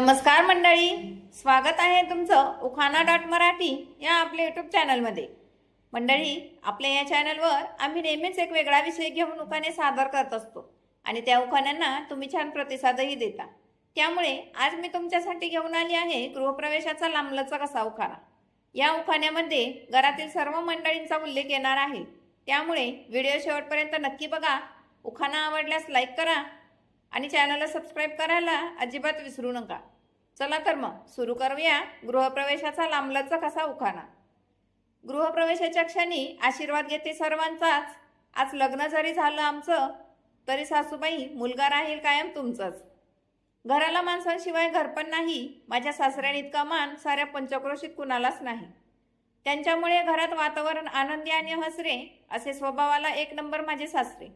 नमस्कार मंडळी. स्वागत आहे तुमचं उखाणा डॉट मराठी या आपल्या यूट्यूब चॅनलमध्ये मंडळी आपल्या या चॅनलवर आम्ही नेहमीच एक वेगळा विषय घेऊन उखाणे सादर करत असतो आणि त्या उखाण्यांना तुम्ही छान प्रतिसादही देता. त्यामुळे आज मी तुमच्यासाठी घेऊन आली आहे गृहप्रवेशाचा लांबलचा कसा उखाणा. या उखाण्यामध्ये घरातील सर्व मंडळींचा उल्लेख येणार आहे. त्यामुळे व्हिडिओ शेवटपर्यंत नक्की बघा. उखाणा आवडल्यास लाईक करा आणि चॅनलला सबस्क्राईब करायला अजिबात विसरू नका. चला तर मग सुरू करूया. गृहप्रवेशाचा लांबलचा कसा उखाणा. गृहप्रवेशाच्या क्षणी आशीर्वाद घेते सर्वांचाच. आज लग्न जरी झालं आमचं तरी सासूबाई मुलगा राहील कायम तुमचंच. घराला माणसांशिवाय घर पण नाही माझ्या सासऱ्याने इतका मान साऱ्या पंचक्रोशीत कुणालाच नाही. त्यांच्यामुळे घरात वातावरण आनंदी आणि हसरे असे स्वभावाला एक नंबर माझे सासरे.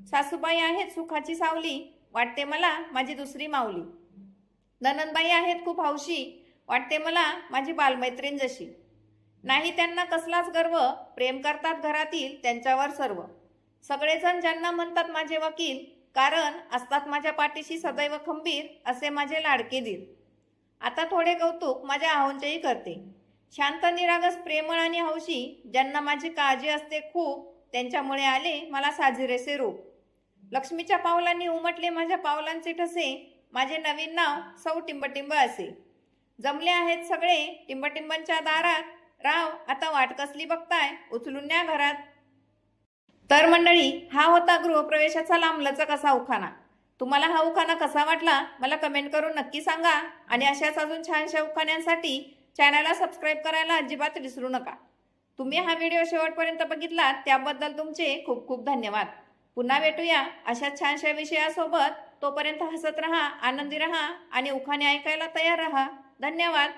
सासूबाई आहेत सुखाची सावली वाटते मला माझी दुसरी माऊली. ननंदबाई आहेत खूप हौशी. वाटते मला माझी बालमैत्रीण जशी. नाही त्यांना कसलाच गर्व प्रेम करतात घरातील त्यांच्यावर सर्व. सगळेजण ज्यांना म्हणतात माझे वकील कारण असतात माझ्या पाठीशी सदैव खंबीर असे माझे लाडके दीर. आता थोडे कौतुक माझ्या आहोंचेही करते. शांत निरागस प्रेमळ आणि हौशी ज्यांना माझी काळजी असते खूप त्यांच्यामुळे आले मला साजिरेसे रूप लक्ष्मीच्या पावलांनी उमटले माझ्या पावलांचे ठसे माझे नवीन नाव सौ टिंबटिंब असे. जमले आहेत सगळे टिंबटिंबांच्या दारात. राव आता वाट कसली बघताय? उचलून न्या घरात. तर मंडळी हा होता गृहप्रवेशाचा लांबलचा कसा उखाणा. तुम्हाला हा उखाणा कसा वाटला? मला कमेंट करून नक्की सांगा. आणि अशाच अजून छानशा उखाण्यांसाठी चॅनलला सबस्क्राईब करायला अजिबात विसरू नका. तुम्ही हा व्हिडिओ शेवटपर्यंत बघितलात त्याबद्दल तुमचे खूप खूप धन्यवाद. पुन्हा भेटूया अशा छानशा विषयासोबत. तोपर्यंत हसत रहा आनंदी रहा आणि उखाणे ऐकायला तयार रहा. धन्यवाद.